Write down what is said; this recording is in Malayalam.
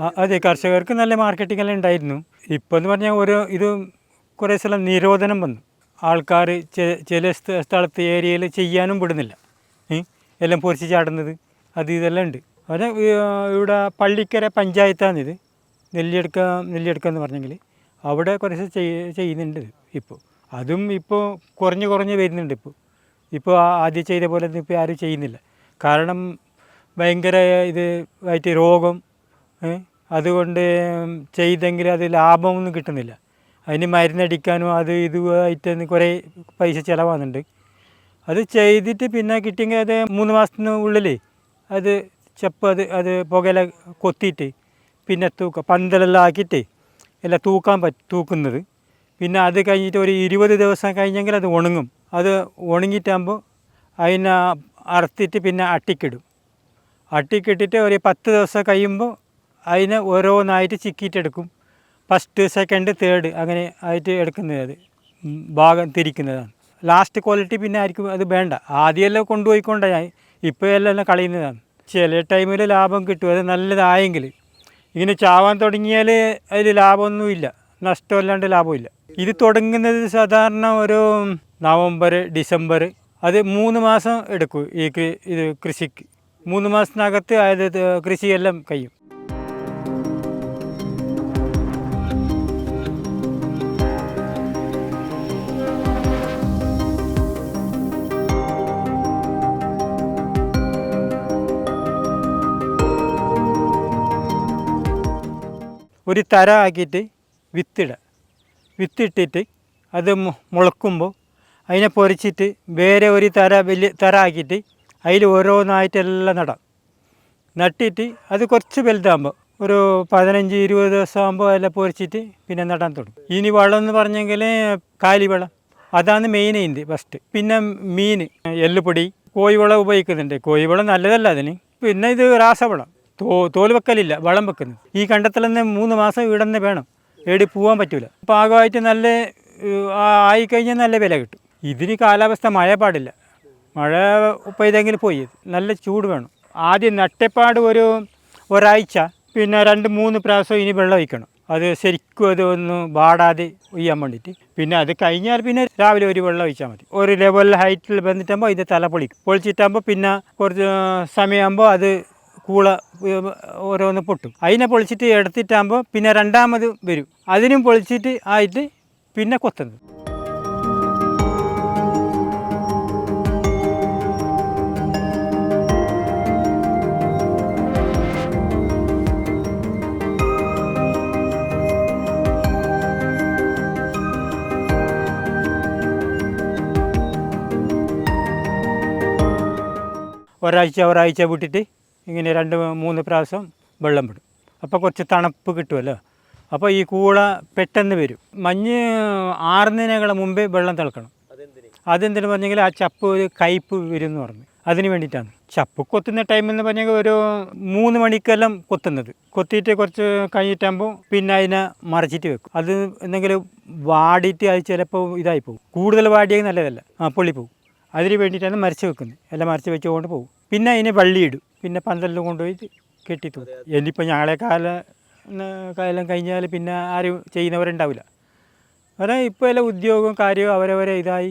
അതെ കർഷകർക്ക് നല്ല മാർക്കറ്റിംഗ് എല്ലാം ഉണ്ടായിരുന്നു. ഇപ്പോൾ എന്ന് പറഞ്ഞാൽ ഓരോ ഇത് കുറേ സ്ഥലം നിരോധനം വന്നു. ആൾക്കാർ ചില സ്ഥ- സ്ഥലത്ത് ഏരിയയിൽ ചെയ്യാനും വിടുന്നില്ല എല്ലാം പൊരിച്ച് ചാടുന്നത് അത് ഇതെല്ലാം ഉണ്ട്. അത് ഇവിടെ പള്ളിക്കര പഞ്ചായത്താണിത്. നെല്ലിയെടുക്ക നെല്ലിയെടുക്ക എന്ന് പറഞ്ഞെങ്കിൽ അവിടെ ചെയ് ചെയ്യുന്നുണ്ട് ഇപ്പോൾ അതും ഇപ്പോൾ കുറഞ്ഞ് കുറഞ്ഞ് വരുന്നുണ്ട് ഇപ്പോൾ ഇപ്പോൾ ആദ്യം ചെയ്ത പോലെ ഒന്നും ഇപ്പോൾ ആരും ചെയ്യുന്നില്ല. കാരണം ഭയങ്കര ഇത് ആയിട്ട് രോഗം? അതുകൊണ്ട് ചെയ്തെങ്കിൽ അത് ലാഭമൊന്നും കിട്ടുന്നില്ല. അതിന് മരുന്നടിക്കാനും അത് ഇതുമായിട്ട് കുറേ പൈസ ചിലവാകുന്നുണ്ട്. അത് ചെയ്തിട്ട് പിന്നെ കിട്ടിയെങ്കിൽ അത് മൂന്ന് മാസത്തിന് ഉള്ളിൽ അത് ചെപ്പ് അത് അത് പുകയില കൊത്തിയിട്ട് പിന്നെ തൂക്ക പന്തലെല്ലാം ആക്കിയിട്ട് എല്ലാം തൂക്കാൻ പറ്റും തൂക്കുന്നത്. പിന്നെ അത് കഴിഞ്ഞിട്ട് ഒരു ഇരുപത് ദിവസം കഴിഞ്ഞെങ്കിൽ അത് ഉണങ്ങും. അത് ഉണങ്ങിയിട്ടാകുമ്പോൾ അതിനെ അറുത്തിട്ട് പിന്നെ അട്ടിക്കിടും. അട്ടിക്കിട്ടിട്ട് ഒരു പത്ത് ദിവസം കഴിയുമ്പോൾ അതിനെ ഓരോന്നായിട്ട് ചിക്കിയിട്ടെടുക്കും. ഫസ്റ്റ് സെക്കൻഡ് തേർഡ് അങ്ങനെ ആയിട്ട് എടുക്കുന്നത് അത്. ഭാഗം തിരിക്കുന്നതാണ്. ലാസ്റ്റ് ക്വാളിറ്റി പിന്നെ ആയിരിക്കും അത് വേണ്ട. ആദ്യമെല്ലാം കൊണ്ടുപോയിക്കൊണ്ട ഞാൻ ഇപ്പോൾ എല്ലാം കളയുന്നതാണ്. ചില ടൈമിൽ ലാഭം കിട്ടും. അത് നല്ലതായെങ്കിൽ ഇങ്ങനെ ചാവാൻ തുടങ്ങിയാൽ അതിൽ ലാഭമൊന്നുമില്ല. നഷ്ടമല്ലാണ്ട് ലാഭമില്ല. ഇത് തുടങ്ങുന്നത് സാധാരണ ഒരു നവംബർ ഡിസംബർ. അത് മൂന്ന് മാസം എടുക്കും. ഈ ഇത് കൃഷിക്ക്. മൂന്ന് മാസത്തിനകത്ത് അതായത് കൃഷിയെല്ലാം കഴിയും. ഒരു തര ആക്കിയിട്ട് വിത്തിടുക. വിത്തിട്ടിട്ട് അത് മുളക്കുമ്പോൾ അതിനെ പൊരിച്ചിട്ട് വേറെ ഒരു തര വലിയ തര ആക്കിയിട്ട് അതിൽ ഓരോന്നായിട്ടെല്ലാം നടാം. നട്ടിട്ട് അത് കുറച്ച് വലുതാകുമ്പോൾ ഒരു പതിനഞ്ച് ഇരുപത് ദിവസം ആകുമ്പോൾ എല്ലാം പൊരിച്ചിട്ട് പിന്നെ നടാൻ തുടങ്ങും. ഇനി വളം എന്ന് പറഞ്ഞെങ്കിൽ കാലി അതാണ് മെയിൻ ഇതിന്റെ ഫസ്റ്റ് പിന്നെ മീൻ എല്ലുപൊടി കോഴിവളം ഉപയോഗിക്കുന്നുണ്ട്. കോഴിവളം നല്ലതല്ല അതിന്. പിന്നെ ഇത് രാസവളം. തോ തോൽ വെക്കലില്ല വളം വെക്കുന്നത് ഈ കണ്ടത്തിൽ തന്നെ മൂന്ന് മാസം ഇവിടെ നിന്ന് വേണം എടി പോകാൻ പറ്റില്ല പാകമായിട്ട് നല്ല ആയിക്കഴിഞ്ഞാൽ നല്ല വില കിട്ടും. ഇതിന് കാലാവസ്ഥ മഴ പാടില്ല. മഴ പെയ്തെങ്കിൽ പോയി. നല്ല ചൂട് വേണം. ആദ്യം നട്ടപ്പാട് ഒരു ഒരാഴ്ച പിന്നെ രണ്ട് മൂന്ന് പ്രാവശ്യം ഇനി വെള്ളം ഒഴിക്കണം. അത് ശരിക്കും അത് ഒന്ന് വാടാതെ ഒയ്യാൻ വേണ്ടിയിട്ട്. പിന്നെ അത് കഴിഞ്ഞാൽ പിന്നെ രാവിലെ ഒരു വെള്ളം ഒഴിച്ചാൽ മതി. ഒരു ലെവലിൽ ഹൈറ്റിൽ വന്നിട്ടാകുമ്പോൾ ഇത് തല പൊളിക്കും. പൊളിച്ചിട്ടാകുമ്പോൾ പിന്നെ കുറച്ച് സമയമാകുമ്പോൾ അത് കൂള ഓരോന്ന് പൊട്ടും. അതിനെ പൊളിച്ചിട്ട് എടുത്തിട്ടാകുമ്പോൾ പിന്നെ രണ്ടാമത് വരും. അതിനും പൊളിച്ചിട്ട് ആയിട്ട് പിന്നെ കൊത്തുന്നത്. ഒരാഴ്ച ഒരാഴ്ച വിട്ടിട്ട് ഇങ്ങനെ രണ്ട് മൂന്ന് പ്രാവശ്യം വെള്ളം വിടും. അപ്പോൾ കുറച്ച് തണുപ്പ് കിട്ടുമല്ലോ അപ്പോൾ ഈ കൂള പെട്ടെന്ന് വരും. മഞ്ഞ് ആറുന്നതിനേക്കാൾ മുമ്പേ വെള്ളം തിളക്കണം. അതെന്തിനു? പറഞ്ഞെങ്കിൽ ആ ചപ്പ് ഒരു കയ്പ്പ് വരും എന്ന് പറഞ്ഞു. അതിന് വേണ്ടിയിട്ടാണ്. ചപ്പ് കൊത്തുന്ന ടൈം എന്ന് പറഞ്ഞെങ്കിൽ ഒരു മൂന്ന് മണിക്കെല്ലാം കൊത്തുന്നത്. കൊത്തിയിട്ട് കുറച്ച് കഴിഞ്ഞിട്ടാകുമ്പോൾ പിന്നെ അതിനെ മറിച്ചിട്ട് വെക്കും. അത് എന്തെങ്കിലും വാടിയിട്ട് അത് ചിലപ്പോൾ ഇതായി പോകും. കൂടുതൽ വാടിയെങ്കിൽ നല്ലതല്ല. ആ പൊള്ളി പോകും അതിന് വേണ്ടിയിട്ടാണ് മരച്ച് വെക്കുന്നത്. എല്ലാം മരച്ച് വെച്ചുകൊണ്ട് പോകും. പിന്നെ അതിനെ വള്ളിയിടും പിന്നെ പന്തലിൽ കൊണ്ടുപോയി കെട്ടി തൂക്കും ഇനിയിപ്പോൾ ഞങ്ങളെ കാല കാലം കഴിഞ്ഞാൽ പിന്നെ ആരും ചെയ്യുന്നവരുണ്ടാവില്ല. അതായത് ഇപ്പോൾ എല്ലാ ഉദ്യോഗവും കാര്യവും അവരവരെ ഇതായി